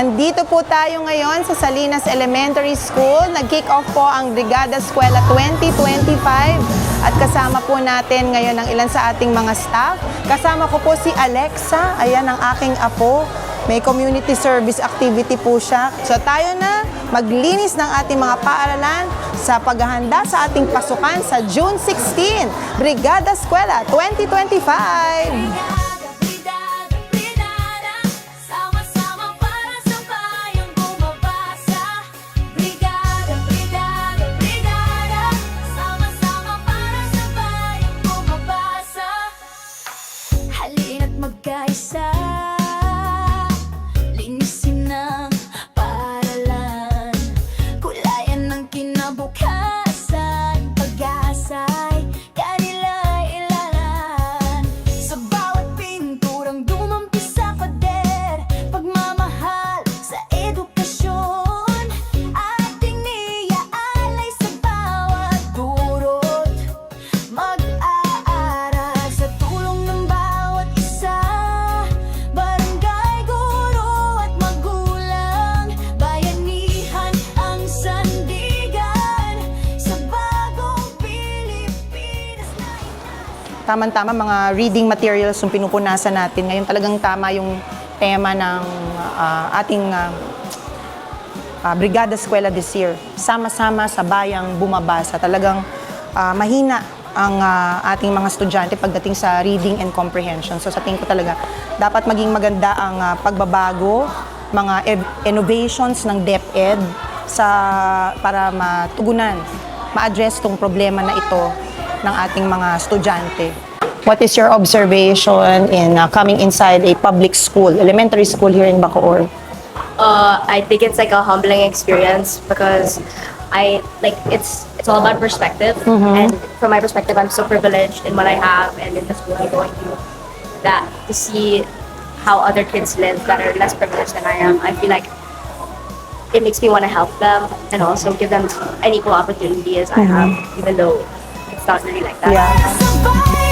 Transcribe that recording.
Nandito po tayo ngayon sa Salinas Elementary School. Nag-kick off po ang Brigada Eskwela 2025 at kasama po natin ngayon ang ilan sa ating mga staff. Kasama ko po si Alexa, ayan ang aking apo. May community service activity po siya. So tayo na maglinis ng ating mga paaralan sa paghahanda sa ating pasukan sa June 16, Brigada Eskwela 2025. side. Tama-tama mga reading materials yung pinupunasan natin. Ngayon talagang tama yung tema ng ah, ating ah, ah, Brigada Eskwela this year. Sama-sama sa bayang bumabasa. Talagang ah, mahina ang ah, ating mga estudyante pagdating sa reading and comprehension. So sa tingin ko talaga, dapat maging maganda ang ah, pagbabago, mga ev- innovations ng DepEd sa para matugunan, ma-address tong problema na ito ng ating mga estudyante. What is your observation in uh, coming inside a public school, elementary school here in Bacoor? Uh, I think it's like a humbling experience because I like it's it's all about perspective. And from my perspective, I'm so privileged in what I have and in the school I'm going to. That to see how other kids live that are less privileged than I am, I feel like it makes me want to help them and also give them an equal opportunity as I have, even though sounds like that. Yeah.